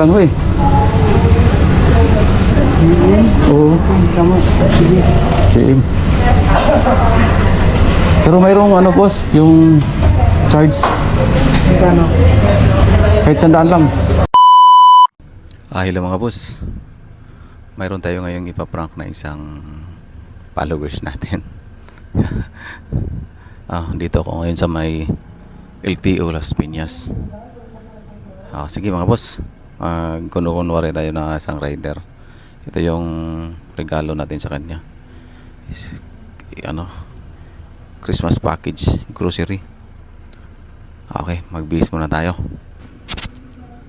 Lang eh. Oo. Tama. Sige. CM. Pero mayroong ano boss, yung charge. Magkano? Kahit sandaan lang. Ah, hello mga boss. Mayroon tayo ngayong ipaprank na isang followers natin. ah, dito ako ngayon sa may LTO Las Piñas. Ah, sige mga boss. Uh, kuno-kunwari tayo na isang rider. Ito yung regalo natin sa kanya. Is, ano, Christmas package, grocery. Okay, magbihis muna tayo.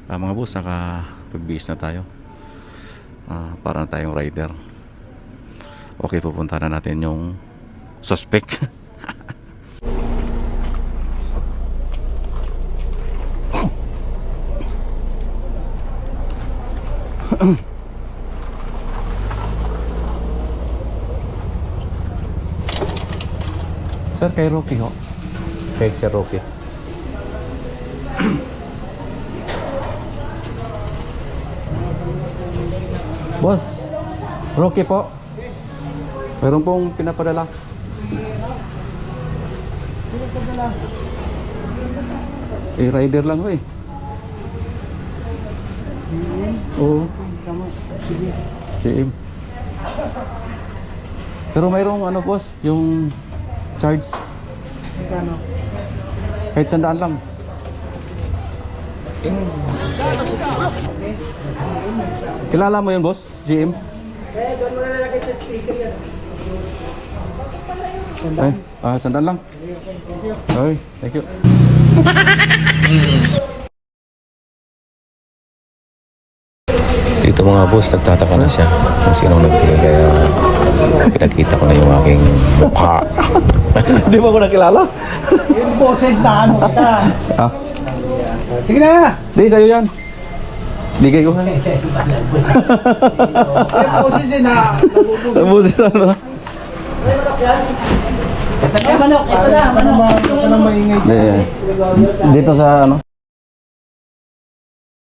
Ah, mga boss, naka pagbihis na tayo. Ah, para na tayong rider. Okay, pupunta na natin yung suspect. Sir, kay Rocky ho. Kay Sir Rocky. Boss, Rocky po. Meron pong pinapadala. Eh, rider lang ho eh. Oo, Tama. Sige. CM. Pero mayroong ano boss, yung charge. Magkano? Kahit sandaan lang. Kilala mo yun boss? GM? Eh, doon mo na lalagay sa speaker yan. Ay, ah, sandaan lang. Okay, thank you. Dito mga boss, nagtataka na siya kung sino nagbigay kaya pinakita ko na yung aking mukha. Di ba ako nakilala? Yung boses na ano kita. Ah, Sige na! di sa'yo yan. Bigay ko. Yung boses din na. Sa buses ano? Ito manok, ito na, manok. Ito na maingay. Di- Dito sa ano?